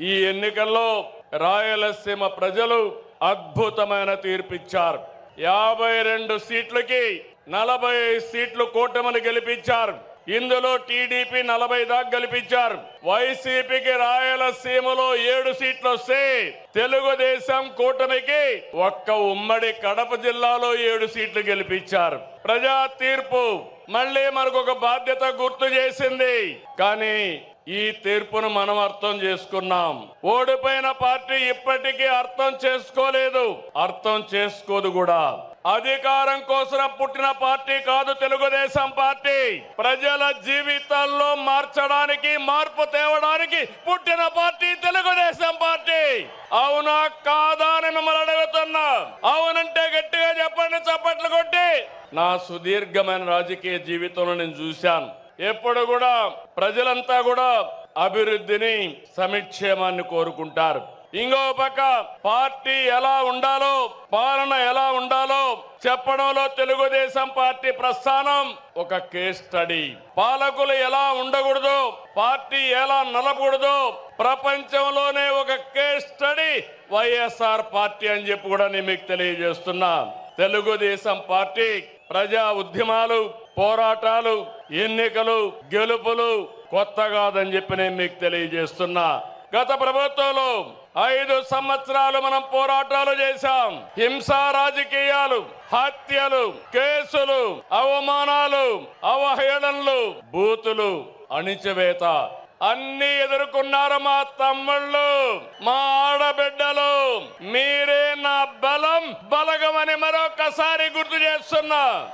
ఈ ఎన్నికల్లో రాయలసీమ ప్రజలు అద్భుతమైన తీర్పిచ్చారు. యాభై రెండు సీట్లకి నలభై సీట్లు కూటమిని గెలిపించారు. ఇందులో టీడీపీ నలభై దాకా గెలిపించారు. వైసీపీకి రాయలసీమలో ఏడు సీట్లు వస్తే తెలుగుదేశం కూటమికి ఒక్క ఉమ్మడి కడప జిల్లాలో ఏడు సీట్లు గెలిపించారు. ప్రజా తీర్పు మళ్ళీ మనకు ఒక బాధ్యత గుర్తు చేసింది. కానీ ఈ తీర్పును మనం అర్థం చేసుకున్నాం. ఓడిపోయిన పార్టీ ఇప్పటికీ అర్థం చేసుకోలేదు. అర్థం చేసుకోదు కూడా. అధికారం కోసం పుట్టిన పార్టీ కాదు తెలుగుదేశం పార్టీ. ప్రజల జీవితాల్లో మార్చడానికి మార్పు తేవడానికి పుట్టిన పార్టీ తెలుగుదేశం పార్టీ. అవునా కాదా అని మిమ్మల్ని అడుగుతున్నా. అవునంటే గట్టిగా చెప్పండి చప్పట్లు కొట్టి. నా సుదీర్ఘమైన రాజకీయ జీవితంలో నేను చూశాను. ఎప్పుడు కూడా ప్రజలంతా కూడా అభివృద్ధిని సమిక్షేమాన్ని కోరుకుంటారు. ఇంకో పక్క పార్టీ ఎలా ఉండాలో పాలన ఎలా ఉండాలో చెప్పడంలో తెలుగుదేశం పార్టీ ప్రస్థానం ఒక కేస్ స్టడీ పాలకులు ఎలా ఉండకూడదు పార్టీ ఎలా నలపకూడదు ప్రపంచంలోనే ఒక కేస్ స్టడీ వైఎస్ఆర్ పార్టీ అని చెప్పి కూడా నేను మీకు తెలియజేస్తున్నా. తెలుగుదేశం పార్టీ ప్రజా ఉద్యమాలు పోరాటాలు ఎన్నికలు గెలుపులు కొత్త కాదని చెప్పి నేను మీకు తెలియజేస్తున్నా. గత ప్రభుత్వంలో ఐదు సంవత్సరాలు మనం పోరాటాలు చేశాం. హింస రాజకీయాలు హత్యలు కేసులు అవమానాలు అవహేళనలు బూతులు అణిచివేత అన్ని ఎదుర్కొన్నారు మా తమ్ముళ్ళు మా ఆడబిడ్డలు. మీరే నా బలం బలగమని మరొకసారి గుర్తు చేస్తున్నా.